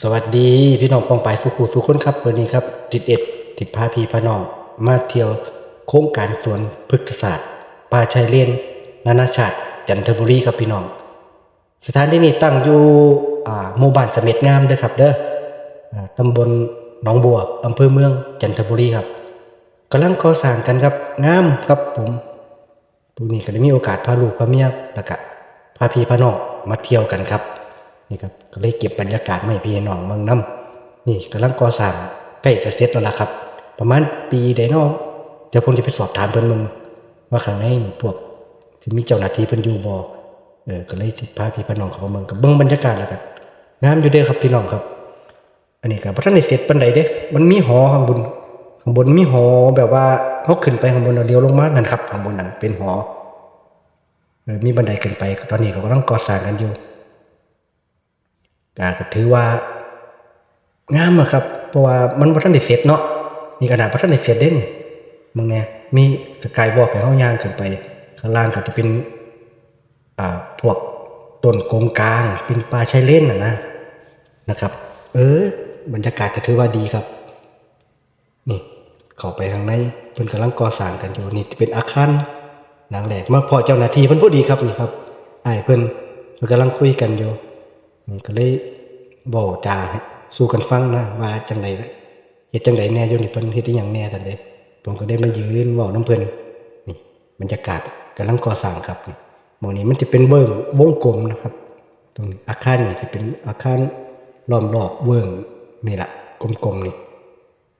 สวัสดีพี่น้องปองปายสุขูสุขคนครับวันนี้ครับติดเอ็ดติดพาพีพาน้องมาเที่ยวโครงการสวนพฤกษศาสตร์ป่าชายเลนนานาชาติ จันทบุรีครับพี่น้อง สถานที่นี้ตั้งอยู่อ่าหมู่บ้านเสม็ดงามเด้อครับ เด้ออ่าตำบลหนองบัวอำเภอเมืองจันทบุรีครับกำลังก่อสร้างกันครับงามครับผมตรงนี้ก็ได้มีโอกาสพาลูกพาเมียแล้วก็พาพี่พาน้องมาเที่ยวกันครับ นี่ครับก็เลยเก็บบรรยากาศมาให้พี่น้องเมืองน้ำนี่กำลังก่อสร้างใกล้จะเสร็จแล้วล่ะครับ ประมาณปีใดน้องเดี๋ยวผมจะไปสอบถามเพิ่นมึงว่าข้างในพวกที่มีเจ้าหน้าที่เพิ่นอยู่บ่เออก็เลยสิพาพี่พาน้องเขามาเมืองกับเบิ่งบรรยากาศแล้วกันงามอยู่เด้อครับพี่น้องครับ อันนี้ก็บ่ทันได้เสร็จปานใดเด้ มันมีหอข้างบนข้างบนมีหอแบบว่าเฮาขึ้นไปข้างบนแล้วเลี้ยวลงมานั่นครับข้างบนนั่นเป็นหอเออมีบันไดขึ้นไป ตอนนี้ก็กำลังก่อสร้างกันอยู่ ก็ก็ถือว่างามอะครับ เพราะว่ามันบ่ทันได้เสร็จเนาะนี่ขนาดบ่ทันได้เสร็จเด้นี่มึงเนี่ยมีสกายวอล์กให้เฮาย่างขึ้นไปข้างล่างก็จะเป็นอ่าพวกต้นกงกลางเป็นป่าชายเลนนะนะนะครับ เออบรรยากาศก็ถือว่าดีครับ นี่ เข้าไปข้างในเพิ่นกำลังก่อสร้างกันอยู่นี่เป็นอาคารหลังแรกมาพอเจ้าหน้าที่เพิ่นพอดีครับนี่ครับไอ้เพิ่นเพิ่นกำลังคุยกันอยู่ นี่ก็เลยบอกจาสู้กันฟังนะว่าจังไดเฮ็ดจังไดแน่ยนี่เพิ่นเฮ็ดอีหยังแน่ซั่นเด้ผมก็ได้มายืนเว้านํเพิ่นนี่บรรยากาศกำลังก่อสร้างครับนี่หมองนี้มันสิเป็นเวิงวงกลมนะครับ ตรงนี้อาคารนี่สิเป็นอาคารล้อมรอบเวิงนี่แหละกลมๆนี่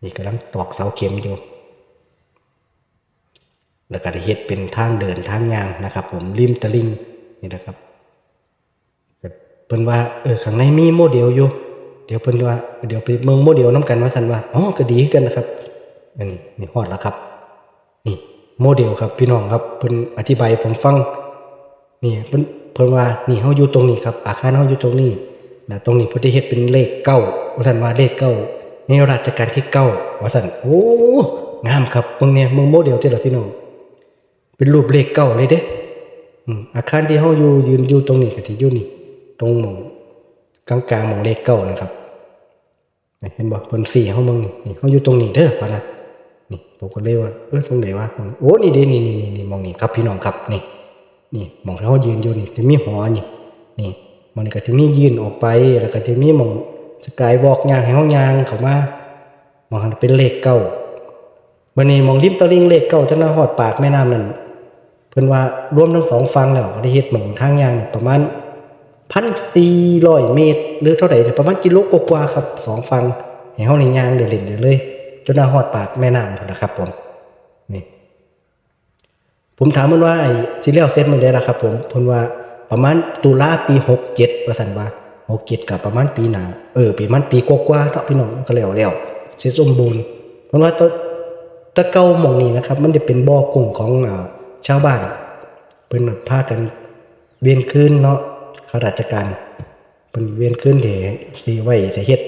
นี่กำลังตอกเสาเข็มอยู่แล้วก็ได้เฮ็ดเป็นทางเดินทางยางนะครับ ผมริมตะลิงนี่นะครับ เพิ่นว่าเออข้างในมีโมเดลอยู่ เดี๋ยวเพิ่นว่าเดี๋ยวไปเมืองโมเดลน้กันว่าซั่นว่าอ๋อก็ดีกันนะครับอันนี้นี่ฮอดแล้วครับ นี่โมเดลครับพี่น้องครับเพิ่นอธิบายผมฟังนี่เพิ่นเพิ่นว่านี่เฮาอยู่ตรงนี้ครับ อาคารเฮาอยู่ตรงนี้แล้วตรงนี้เพิ่นได้เฮ็ดเป็นเลขเก้าว่าซั่นว่าเลขเก้าในรัชกาลที่เก้าว่าซั่นโอ้งามครับเบิ่งเนี่ยเมืองโมเดลเด้อล่ะพี่น้องเป็นรูปเลขเก้าเลยเด้ออาคารที่เฮาอยู่ยืนอยู่ตรงนี้ก็ที่อยู่นี่ ตรงมองกลางๆมองเลขเก้านะครับเห็นบ่เพิ่นสี่เฮาเบิ่งนี่เฮาอยู่ตรงนี้เด้อพ่อนะนี่ผมก็เลยว่าเออตรงไหนวะโอ้นี่เด้นี่นี่นี่นี่มองนี้ครับพี่น้องครับนี่ นี่มองเฮายืนอยู่นี่จะมีหอนี่ นี่มองนี้ก็จะมียืนออกไปแล้วก็จะมีมองสกายวอกยางให้เฮายางเข้ามามองเป็นเลขเก้าบัดนี้มองริมตลิ่งเลขเก้าจนหน้าฮอดปากแม่น้ำนั่นเพิ่นว่ารวมทั้งสองฝั่งแล้วได้เฮ็ดหมองทางยางประมาณ 1,400เมตร หรือเท่าใดเนี่ยประมาณกิโลกว่าครับสองฝั่งให้เฮาได้ย่างได้เล่นได้เลย จนหน้าฮอดปากแม่น้ำนะครับผมนี่ผมถามมันว่าไอ้สิแล้วเสร็จมื้อใดล่ะครับ ผมพนว่าประมาณตุลาปี67ว่าซั่นว่า67ก็ประมาณปีหนาเออประมาณปีกว่าๆเนาะพี่น้องก็แล้วแล้วเสร็จสมบูรณ์เพิ่นว่าตตะเก่าหมองนี้นะครับ มันจะเป็นบ่อกุ้งของชาวบ้านเพิ่นพากันเวียนคืนเนาะ ข้าราชการเพิ่นเวียนคืนที่สิไว้จะเฮ็ด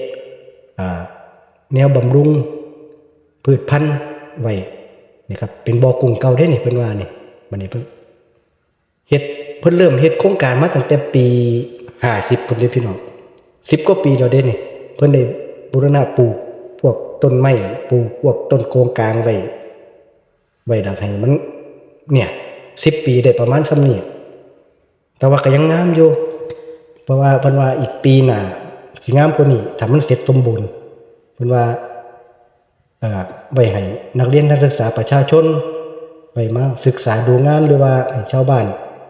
แนวบำรุง พืชพันธุ์ไว้นี่ครับเป็นบ่อกุ้งเก่าเด้นี่เพิ่นว่านี่บัดนี้เพิ่นเฮ็ดเพิ่นเริ่มเฮ็ดโครงการมาตั้งแต่ปี50พุ่นเด้พี่น้อง10กว่าปีแล้วเด้นี่เพิ่นได้บูรณะปลูกพวกต้นไม้ปลูกพวกต้นโกงกลางไว้ไว้ดักให้มัน เนี่ยสิบปีได้ประมาณสำนี้ แต่ว่าก็ยังงามอยู่ เพราะว่าเพิ่นว่าอีกปีหน้าสิงามกว่านี้ถ้ามันเสร็จสมบูรณ์เพิ่นว่าเอ่อไว้ให้นักเรียนนักศึกษาประชาชนไว้มาศึกษาดูงานหรือว่าให้ชาวบ้าน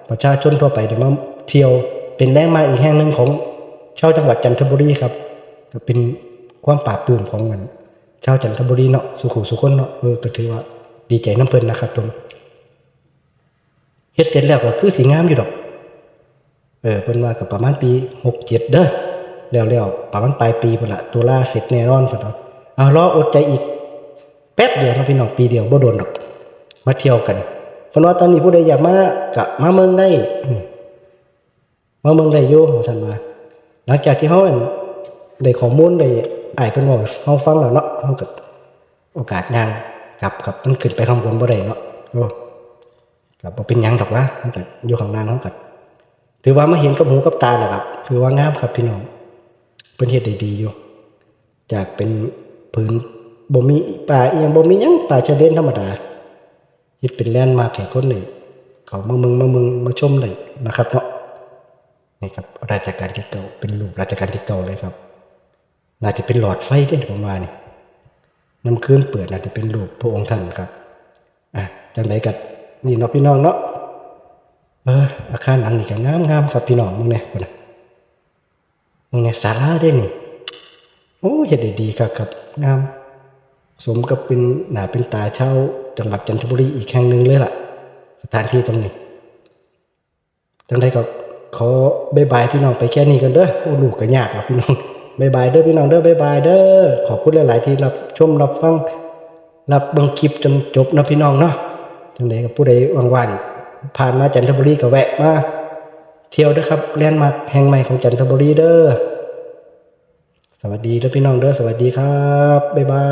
ประชาชนทั่วไปได้มาเที่ยวเป็นแหล่งมาอีกแห่งหนึ่งของชาวจังหวัดจันทบุรีครับก็เป็นความปราบปลื้มของมันชาวจันทบุรีเนาะสุขุสุคนเนาะเออก็ถือว่าดีใจน้ำเพิ่นนะครับตรงเฮ็ดเสร็จแล้วก็คือสีงามอยู่ดอก ออเพิ่นว่าก็ประมาณปี67เจ็ดเด้อแล้วๆประมาณปลายปีพุ่นละตุลาเสร็จแน่นอนพุ่นเนาะเอารออดใจอีก แป๊บเดียวนะพี่น้องปีเดียวบ่โดนดอก มาเที่ยวกันเพิ่นว่าตอนนี้ผู้ใดอยากมาก็มาเมืองได้มาเมืองได้อยู่ว่าซั่นว่าหลังจากที่เฮาอั่นได้ข้อมูลได้อ้ายเพิ่นเว้าเฮาฟังแล้วเนาะเฮาก็โอกาสงานกลับกับมันขึ้นไปข้างบนบ่ได้เนาะโอ้ครับบ่เป็นหยังดอกวะมันก็อยู่ข้างล่างมันก็ ถือว่ามาเห็นกับหูกับตาแหละครับ ถือว่างามครับพี่น้องเพิ่นเฮ็ดได้ดีอยู่ จากเป็นพื้นบ่มีป่าอีหยังบ่มีหยังป่าชายเลนธรรมดาเฮ็ดเป็นแลนด์มาร์คให้คนได้เขามาเมืองมาเมืองมาชมได้นะครับเนาะนี่ครับราชการที่เก่าเป็นรูปราชการที่เก่าเลยครับ น่าจะเป็นหลอดไฟเด้ผมว่านี่น้ำเครื่องเปิดน่าจะเป็นรูปพระองค์ท่านครับ อะจังไดกันนี่เนาะพี่น้องเนาะ อออาคารหลังนี่ก็งามงามๆครับพี่น้องมึงเนี่ยพุ่นนะมึงเนี่ยศาลาเด้นี่โอ้เฮ็ดได้ดีครับครับงาม สมกับเป็นหน้าเป็นตาเช่าจังหวัดจันทบุรีอีกแห่งหนึ่งเลยล่ะ สถานที่ตรงนี้จังไดก็ขอบายบายพี่น้องไปแค่นี้กันเด้อโอ้ลูกก็ยากว่ะพี่น้องบายบายเด้อพี่น้องเด้อบายบายเด้อขอบคุณหลาย ๆ ที่รับชมรับฟังรับบิ่งคลิปจนจบนะพี่น้องเนาะจังไดก็ผู้ใดว่างๆ ผ่านมาจันทบุรีก็แวะมาเที่ยวเด้อครับแลนด์มาร์คแห่งใหม่ของจันทบุรีเด้อสวัสดีเด้อพี่น้องเด้อสวัสดีครับบ๊ายบาย